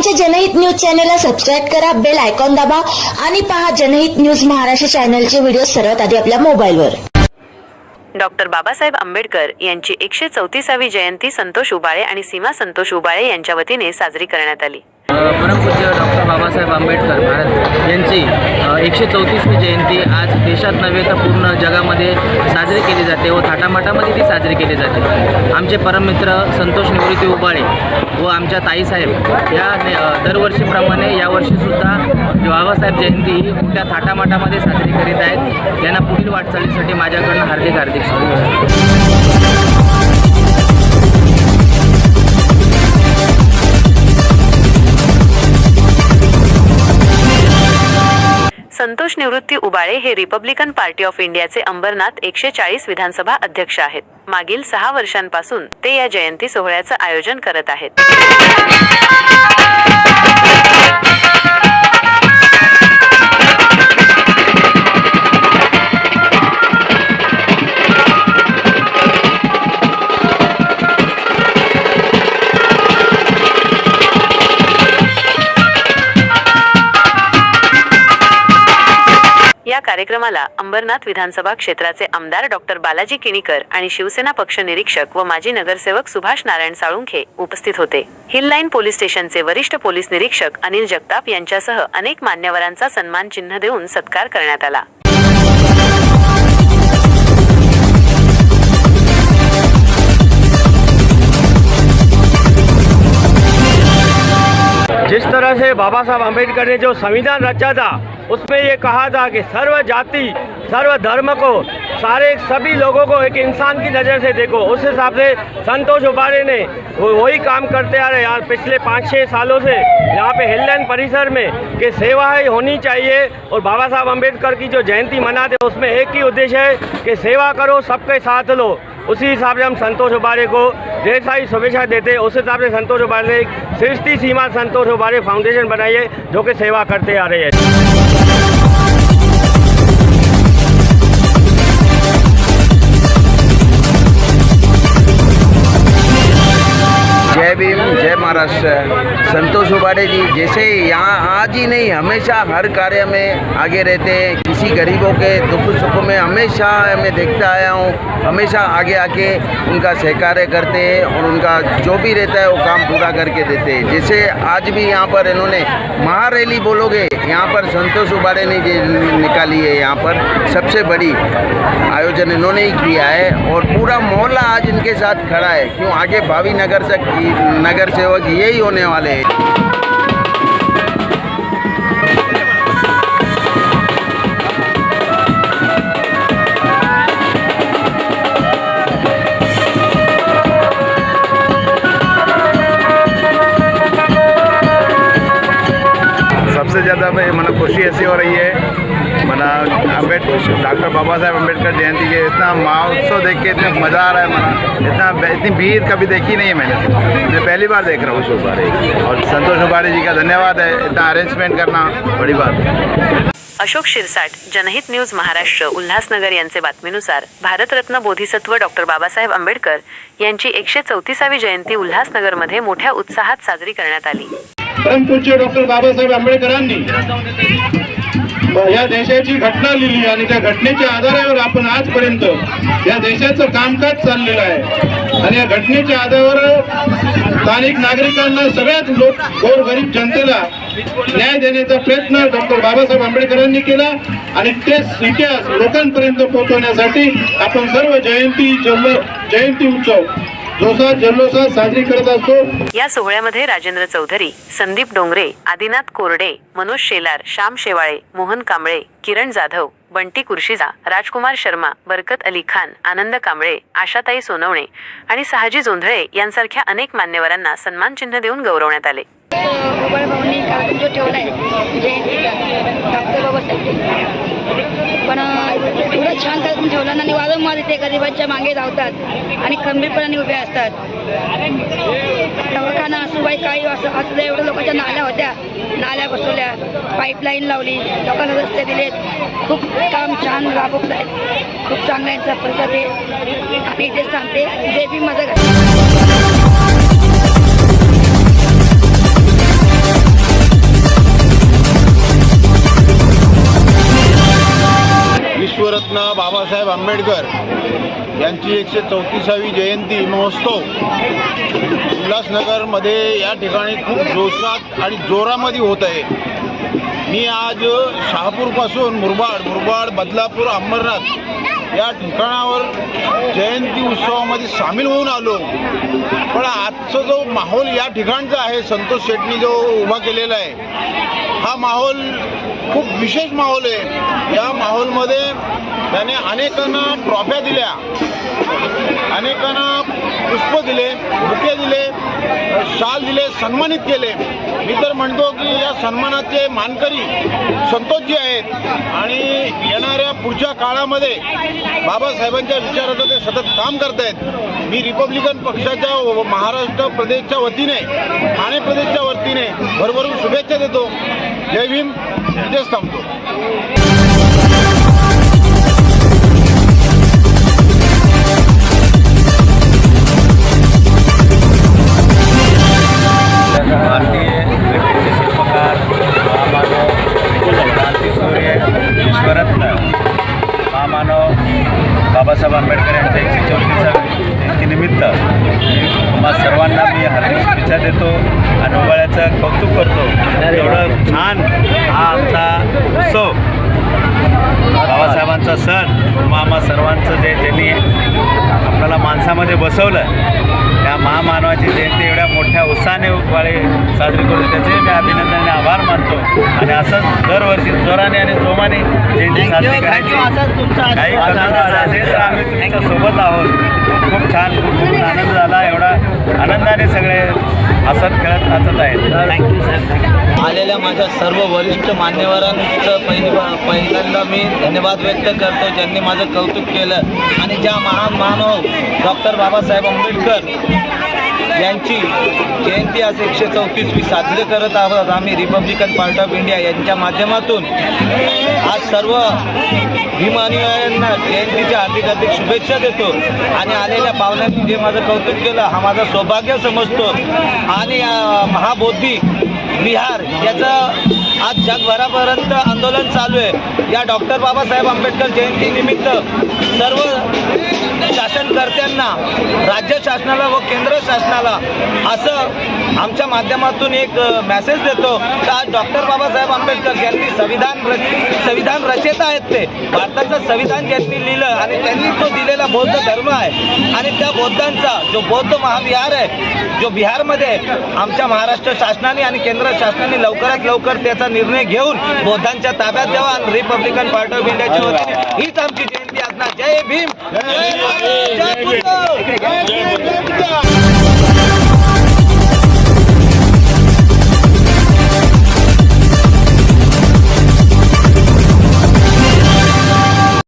आमच्या जनहित न्यूज चॅनलला सबस्क्राईब करा बेल आयकॉन दाबा आणि पहा जनहित न्यूज महाराष्ट्र चॅनलचे व्हिडिओ सर्वात आधी आपल्या मोबाईलवर. डॉक्टर बाबासाहेब आंबेडकर यांची एकशे चौतीसावी जयंती संतोष उबाळे आणि सीमा संतोष उबाळे यांच्या वतीने साजरी करण्यात आली. परमपूज्य डॉक्टर बाबासाहेब आंबेडकर भारत यांची एकशे चौतीसवी जयंती आज देशात नव्हे तर पूर्ण जगामध्ये साजरी केली जाते व थाटामाटामध्ये ती साजरी केली जाते. आमचे परममित्र संतोष निवृत्ती उबाळे व आमच्या ताईसाहेब या दरवर्षीप्रमाणे यावर्षीसुद्धा बाबासाहेब जयंती ही मोठ्या थाटामाटामध्ये साजरी करीत आहेत. त्यांना पुढील वाटचालीसाठी माझ्याकडनं हार्दिक हार्दिक शुभेच्छा संतोष निवृत्ती उबाळे हे रिपब्लिकन पार्टी ऑफ इंडियाचे अंबरनाथ एकशे चाळीस विधानसभा अध्यक्ष आहेत. मागील सहा वर्षांपासून ते या जयंती सोहळ्याचं आयोजन करत आहेत. या कार्यक्रमाला अंबरनाथ विधानसभा क्षेत्राचे आमदार डॉक्टर बालाजी किणीकर आणि शिवसेना पक्ष निरीक्षक व माजी नगरसेवक सुभाष नारायण साळुंखे उपस्थित होते. हिल लाईन पोलीस स्टेशनचे वरिष्ठ पोलीस निरीक्षक अनिल जगताप यांच्यासह अनेक मान्यवरांचा सन्मान चिन्ह देऊन सत्कार करण्यात आला. जिस तरह से बाबा साहब अम्बेडकर ने जो संविधान रचा था उसमें ये कहा था कि सर्व जाति, सर्व धर्म को सारे सभी लोगों को एक इंसान की नज़र से देखो। उस हिसाब से संतोष उबारे ने वो वही काम करते आ रहे यार, पिछले पाँच छः सालों से यहाँ पे हिललैंड परिसर में कि सेवाएँ होनी चाहिए और बाबा साहब अंबेडकर की जो जयंती मनाते हैं, उसमें एक ही उद्देश्य है कि सेवा करो, सबके साथ लो। उसी हिसाब से हम संतोष उबारे को ढेर सारी शुभेच्छा देते हैं। उस हिसाब से संतोष उबारे ने एक सृष्टि सीमा संतोष उबारे फाउंडेशन बनाई है, जो कि सेवा करते आ रहे हैं। महाराष्ट्र संतोष उबाड़े जी जैसे यहाँ आज ही नहीं, हमेशा हर कार्य में आगे रहते हैं। किसी गरीबों के दुख सुख में हमेशा मैं देखता आया हूँ, हमेशा आगे आके उनका सहकार्य करते हैं और उनका जो भी रहता है वो काम पूरा करके देते हैं। जैसे आज भी यहाँ पर इन्होंने महारैली बोलोगे, यहाँ पर संतोष उबारे ने निकाली है यहाँ पर। सबसे बड़ी आयोजन इन्होंने ही किया है और पूरा मोहल्ला आज इनके साथ खड़ा है। क्यों? आगे भावी नगर से, नगर सेवक यही होने वाले हैं। सबसे ज़्यादा मतलब खुशी ऐसी हो रही है। मना अम्बेडकर डॉक्टर बाबा साहेब अम्बेडकर जयंती के इतना महोत्सव देख के इतना मज़ा आ रहा है मना इतना इतनी भीड़ कभी देखी नहीं है मैंने। मैं पहली बार देख रहा हूँ उबारे और संतोष उबारे जी का धन्यवाद है इतना अरेंजमेंट करना बड़ी बात है। अशोक शिरसाट जनहित न्यूज महाराष्ट्र उल्हासनगर यांचे बातमीनुसार भारतरत्न बोधिसत्व डॉक्टर बाबासाहेब आंबेडकर यांची एकशे चौतीसावी जयंती उल्हासनगरमध्ये मोठ्या उत्साहात साजरी करण्यात आली. डॉक्टर बाबासाहेब आंबेडकरांनी या देशाची घटना लिहिली आणि त्या घटनेच्या आधारावर आपण आजपर्यंत या देशाचं कामकाज चाललेलं आहे. आणि या घटनेच्या आधारावर स्थानिक नागरिकांना सगळ्याच लोक गोरगरीब जनतेला न्याय देण्याचा प्रयत्न डॉक्टर बाबासाहेब आंबेडकरांनी केला आणि तेच इतिहास लोकांपर्यंत पोहोचवण्यासाठी आपण सर्व जयंती जन्म जयंती उत्सव जोसात जल्लोषात साजरी करत असतो. या सोहळ्यामध्ये राजेंद्र चौधरी संदीप डोंगरे आदिनाथ कोरडे मनोज शेलार श्याम शेवाळे मोहन कांबळे किरण जाधव बंटी कुर्शिजा राजकुमार शर्मा बरकत अली खान आनंद कांबळे आशाताई सोनवणे आणि सहाजी जोंधळे यांसारख्या अनेक मान्यवरांना सन्मानचिन्ह देऊन गौरवण्यात आले. मोबाईल भाऊंनी कार्यक्रम जो ठेवला आहे जयंतीचा डॉक्टर बाबासाहेब. पण एवढं छान करून ठेवलं आणि वारंवार इथे गरिबांच्या मागे धावतात आणि खंबीरपणाने उभे असतात. दवाखाना असू बाई काही असं असू दे लोकांच्या नाल्या होत्या. नाल्या बसवल्या पाईपलाईन लावली लोकांना रस्ते दिलेत. खूप काम छान राबवत आहेत खूप चांगला यांचा प्रतिसाद आहे. आणि इथेच सांगते जे बी माझा आंबेडकर यांची एकशे चौतीसावी जयंती महोत्सव उल्हासनगरमध्ये या ठिकाणी खूप जोशात आणि जोरामध्ये होत आहे. मी आज शहापूरपासून मुरबाड मुरबाड बदलापूर अंबरनाथ या ठिकाणावर जयंती उत्सवामध्ये सामील होऊन आलो. पण आजचा जो माहोल या ठिकाणचा आहे संतोष शेट्टी जो उभा केलेला आहे हा माहोल खूप विशेष माहोल आहे. या माहोलमध्ये त्याने अनेकांना ट्रॉफ्या दिल्या. अनेकांना पुष्प दिले बुके दिले शाल दिले सन्मानित केले. मी तर म्हणतो की या सन्मानाचे मानकरी संतोषजी आहेत. आणि येणाऱ्या पुढच्या काळामध्ये बाबासाहेबांच्या विचाराचं ते सतत काम करत आहेत मी रिपब्लिकन पक्षाच्या महाराष्ट्र प्रदेशच्या वतीने ठाणे प्रदेशच्या वतीने भरभरून शुभेच्छा देतो. जय भीम. इथेच थांबतो. उत्सव बाबासाहेबांचा सण आम्हा सर्वांचं जे ज्यांनी आपल्याला माणसामध्ये बसवलं त्या महामानवाची जयंती एवढ्या मोठ्या उत्साहाने वाळे साजरी करू त्याचे मी अभिनंदन आणि आभार मानतो. आणि असंच दरवर्षी जोराने आणि जोमाने जयंती साजरी करायची. काही असेल तर आम्ही तुमच्यासोबत आहोत. खूप छान खूप आनंद झाला. एवढा आनंदाने सगळे हसत खेळत नाचत आहेत. थँक्यू सर आलेल्या माझ्या सर्व वरिष्ठ मान्यवरांचं पहिली पहिल्यांदा मी धन्यवाद व्यक्त करतो ज्यांनी माझं कौतुक केलं. आणि ज्या महान मानव डॉक्टर बाबासाहेब आंबेडकर यांची जयंती आज एकशे चौतीसवी साजरी करत आहोत आम्ही रिपब्लिकन पार्टी ऑफ इंडिया यांच्या माध्यमातून. सर्व भीमानुयायांना जयंतीच्या हार्दिक हार्दिक शुभेच्छा देतो. आणि आलेल्या पाहुण्यांनी जे माझं कौतुक केलं हा माझा सौभाग्य समजतो. आणि महाबोधी बिहार याचं आज जगभरापर्यंत आंदोलन चालू आहे. या डॉक्टर बाबासाहेब आंबेडकर जयंतीनिमित्त सर्व शासनकर्त्यांना राज्य शासनाला व केंद्र शासनाला असं आमच्या माध्यमातून एक मेसेज देतो. तर आज डॉक्टर बाबासाहेब आंबेडकर ज्यांनी संविधान रच संविधान रचेता आहेत ते. भारताचं संविधान ज्यांनी लिहिलं आणि त्यांनी तो दिलेला बौद्ध धर्म आहे. आणि त्या बौद्धांचा जो बौद्ध महाविहार आहे जो बिहारमध्ये आहे, आमच्या महाराष्ट्र शासनाने आणि केंद्र शासनाने लवकरात लवकर त्याचा निर्णय घेऊन बौद्धांच्या ताब्यात द्यावा. आणि रिपब्लिकन पार्टी ऑफ इंडियाच्या वतीने हीच आमची जयंती असणार जय भीम जय बुद्ध!